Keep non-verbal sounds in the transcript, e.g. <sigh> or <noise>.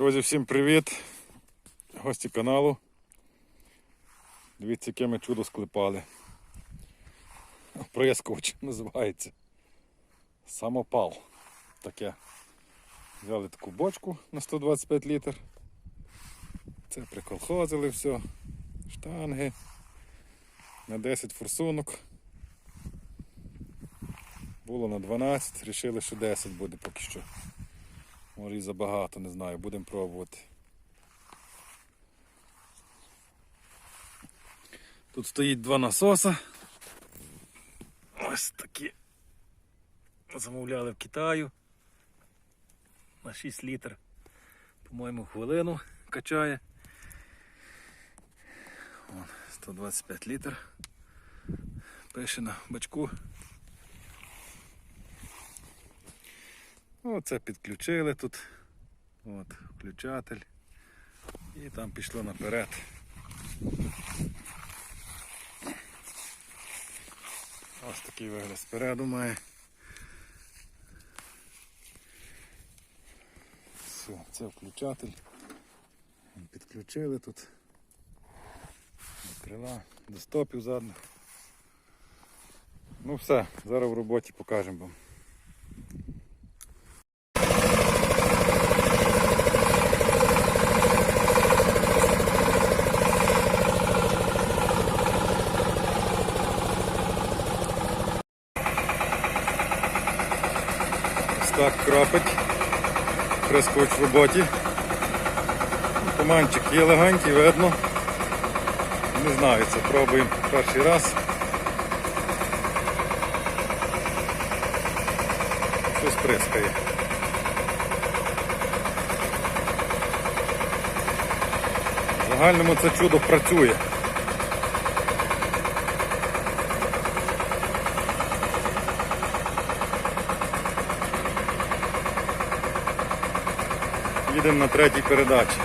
Друзі, всім привіт! Гості каналу. Дивіться, яке ми чудо склепали. Прискоч <laughs> називається. Самопал. Таке. Взяли таку бочку на 125 літр. Це приколхозили все. Штанги. На 10 форсунок. Було на 12, рішили, що 10 буде поки що. Може і забагато, не знаю, будемо пробувати. Тут стоїть два насоса. Ось такі. Замовляли в Китаю. На 6 літр. По-моєму, хвилину качає. Вон, 125 літр. Пише на бачку. Оце підключили тут. От, включатель. І там пішло наперед. Ось такий вигляд спереду має. Все, це включатель. Підключили тут. До крила, до стопів задних. Ну все, зараз в роботі покажемо вам. Так крапить. Прискоч в роботі. Туманчик є легенький, видно. Не знаю, це пробуємо перший раз. Щось прискає. В загальному це чудо працює. Їдемо на третій передачі.